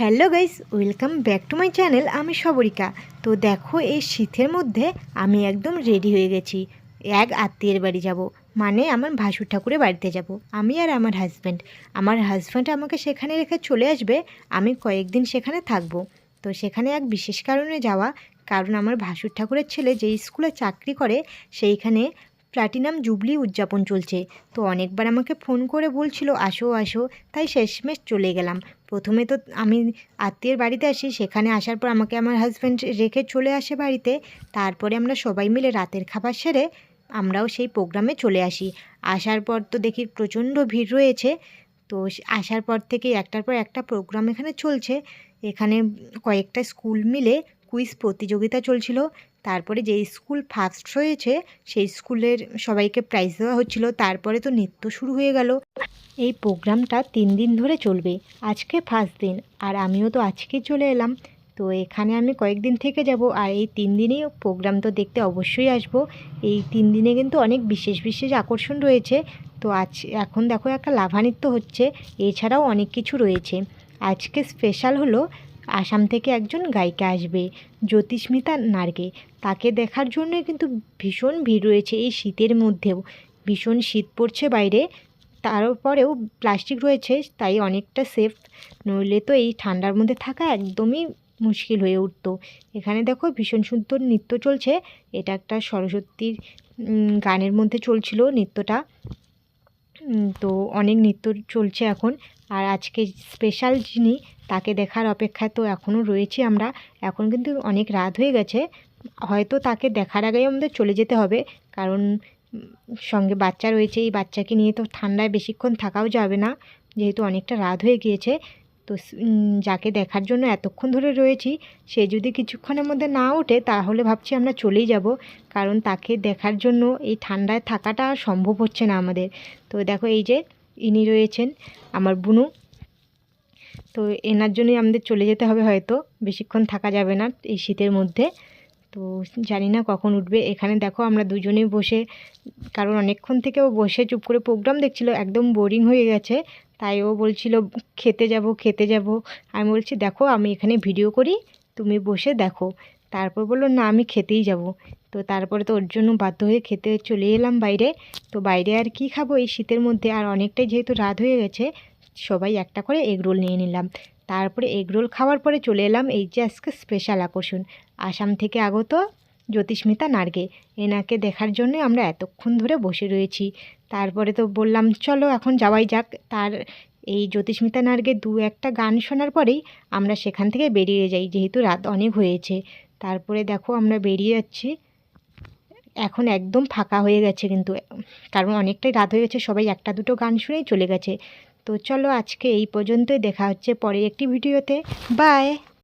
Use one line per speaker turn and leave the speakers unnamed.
Hello guys, welcome back to my channel, আমি সবরিকা। তো দেখো, এই শীতের মধ্যে আমি একদম রেডি হয়ে গেছি। এক আত্মীয়ের বাড়ি যাব মানে আমার ভাসুর ঠাকুরের বাড়িতে যাব, আমি আর আমার হাজব্যান্ড আমার হাজব্যান্ড আমাকে সেখানে রেখে চলে আসবে, আমি কয়েকদিন সেখানে থাকব। তো সেখানে এক বিশেষ কারণে যাওয়া, কারণ আমার ভাসুর ঠাকুরের ছেলে যেই স্কুলে চাকরি করে, সেইখানে প্লাটিনাম জুবলি উদযাপন চলছে। তো অনেকবার আমাকে ফোন করে বলছিল, আসো আসো। তাই শেষমেশ চলে গেলাম। প্রথমে তো আমি আত্মীয়ের বাড়িতে আসি, সেখানে আসার পর আমাকে আমার হাজব্যান্ড রেখে চলে আসে বাড়িতে। তারপরে আমরা সবাই মিলে রাতের খাবার সেরে আমরাও সেই প্রোগ্রামে চলে আসি। আসার পর তো দেখি প্রচণ্ড ভিড় রয়েছে। তো আসার পর থেকে একটার পর একটা প্রোগ্রাম এখানে চলছে। এখানে কয়েকটা স্কুল মিলে কুইজ প্রতিযোগিতা চলছিল। তারপরে যেই স্কুল ফার্স্ট হয়েছে, সেই স্কুলের সবাইকে প্রাইজ দেওয়া হচ্ছিল। তারপরে তো নৃত্য শুরু হয়ে গেল। এই প্রোগ্রামটা তিন দিন ধরে চলবে। আজকে ফার্স্ট দিন। আর আমিও তো আজকে চলে এলাম। তো এখানে আমি কয়েকদিন থেকে যাব। আর এই তিন দিনেই প্রোগ্রাম তো দেখতে অবশ্যই আসব। এই তিন দিনে কিন্তু অনেক বিশেষ বিশেষ আকর্ষণ রয়েছে। তো আজ, এখন দেখো একটা লাভানৃত্য হচ্ছে। এছাড়াও অনেক কিছু রয়েছে। আজকে স্পেশাল হলো আসাম থেকে একজন গায়িকা আসবে, জ্যোতিস্মিতা নার্গে। তাকে দেখার জন্য কিন্তু ভীষণ ভিড় রয়েছে এই শীতের মধ্যেও। ভীষণ শীত পড়ছে বাইরে তারপরেও প্লাস্টিক রয়েছে, তাই অনেকটা সেফ। নইলে তো এই ঠান্ডার মধ্যে থাকা একদমই মুশকিল হয়ে উঠতো। এখানে দেখো ভীষণ সুন্দর নৃত্য চলছে। এটা একটা সরস্বতীর গানের মধ্যে চলছিল নৃত্যটা। তো অনেক নৃত্য চলছে এখন। আর আজকে স্পেশাল যিনি, তাকে দেখার অপেক্ষায় তো এখনও রয়েছি আমরা। এখন কিন্তু অনেক রাত হয়ে গেছে। হয়তো তাকে দেখার আগেই আমাদের চলে যেতে হবে। কারণ সঙ্গে বাচ্চা রয়েছে। এই বাচ্চাকে নিয়ে তো ঠান্ডায় বেশিক্ষণ থাকাও যাবে না। যেহেতু অনেকটা রাত হয়ে গিয়েছে। তো যাকে দেখার জন্য এতক্ষণ ধরে রয়েছি, সে যদি কিছুক্ষণের মধ্যে না ওঠে, তাহলে ভাবছি আমরা চলেই যাব। কারণ তাকে দেখার জন্য এই ঠান্ডায় থাকাটা সম্ভব হচ্ছে না আমাদের। তো দেখো, এই যে ইনি রয়েছেন, আমার বুনু। তো এনার জন্যই আমাদের চলে যেতে হবে হয়তো, বেশিক্ষণ থাকা যাবে না এই শীতের মধ্যে। তো জানি না কখন উঠবে। এখানে দেখো, আমরা দুজনেই বসে কারণ অনেকক্ষণ থেকে ও বসে চুপ করে প্রোগ্রাম দেখছিল, একদম বোরিং হয়ে গেছে। তাই ও বলছিল, খেতে যাব খেতে যাব। আমি বলছি, দেখো, আমি এখানে ভিডিও করি, তুমি বসে দেখো। তারপর বলল, না, আমি খেতেই যাব। তো তারপরে তো ওর জন্য বাধ্য হয়ে খেতে চলে এলাম বাইরে। তো বাইরে আর কি খাব এই শীতের মধ্যে? আর অনেকটাই যেহেতু রাত হয়ে গেছে, সবাই একটা করে এগ রোল নিয়ে নিলাম। তারপরে এগ রোল খাওয়ার পরে চলে এলাম এই যে আজকে স্পেশাল আকর্ষণ, আসাম থেকে আগত জ্যোতিস্মিতা নার্গে। এনাকে দেখার জন্য আমরা এতক্ষণ ধরে বসে রয়েছি। তারপরে তো বললাম, চলো এখন যাওয়াই যাক। তার এই জ্যোতিস্মিতা নার্গের দু একটা গান শোনার পরেই আমরা সেখান থেকে বেরিয়ে যাই, যেহেতু রাত অনেক হয়েছে। তারপরে দেখো আমরা বেরিয়ে যাচ্ছি। এখন একদম ফাঁকা হয়ে গেছে কিন্তু, কারণ অনেকটাই রাত হয়ে গেছে, সবাই একটা দুটো গান শুনেই চলে গেছে। তো চলো আজকে এই পর্যন্তই, দেখা হচ্ছে পরে একটি ভিডিওতে। বাই!